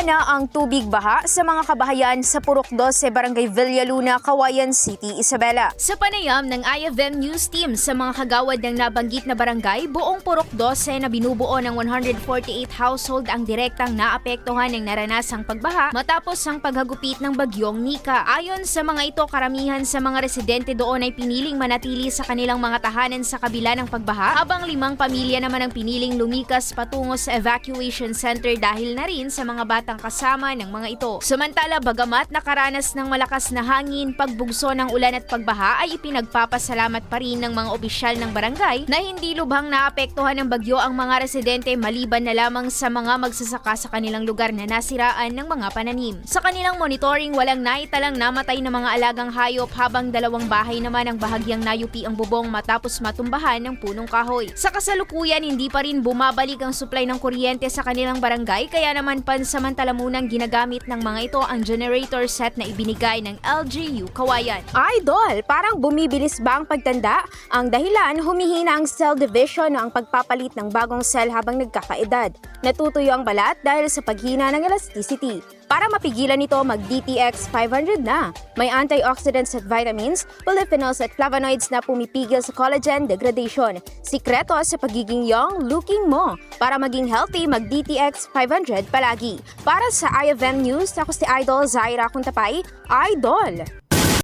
Na ang tubig baha sa mga kabahayan sa Purok 12, Barangay Villaluna, Kawayan City, Isabela. Sa panayam ng IFM News Team sa mga kagawad ng nabanggit na barangay, buong Purok 12 na binubuo ng 148 household ang direktang naapektuhan ng naranasang pagbaha matapos ang paghagupit ng bagyong Nika. Ayon sa mga ito, karamihan sa mga residente doon ay piniling manatili sa kanilang mga tahanan sa kabila ng pagbaha, habang limang pamilya naman ang piniling lumikas patungo sa evacuation center dahil na rin sa mga batang kasama ng mga ito. Samantala, bagamat nakaranas ng malakas na hangin, pagbugso ng ulan at pagbaha ay ipinagpapasalamat pa rin ng mga opisyal ng barangay na hindi lubhang naapektuhan ng bagyo ang mga residente maliban na lamang sa mga magsasaka sa kanilang lugar na nasiraan ng mga pananim. Sa kanilang monitoring, walang naitalang namatay na mga alagang hayop habang dalawang bahay naman ang bahagyang nayupi ang bubong matapos matumbahan ng punong kahoy. Sa kasalukuyan, hindi pa rin bumabalik ang supply ng kuryente sa kanilang barangay kaya naman pansamantala munang ginagamit ng mga ito ang generator set na ibinigay ng LGU Kawayan. Idol, parang bumibilis ba ang pagtanda? Ang dahilan, humihina ang cell division o ang pagpapalit ng bagong cell habang nagkakaedad. Natutuyo ang balat dahil sa paghina ng elasticity. Para mapigilan ito, mag-DTX 500 na. May antioxidants at vitamins, polyphenols at flavonoids na pumipigil sa collagen degradation. Sikreto sa pagiging young looking mo. Para maging healthy, mag-DTX 500 palagi. Para sa IFM News, ako si Idol Zaira Kuntapay, Idol!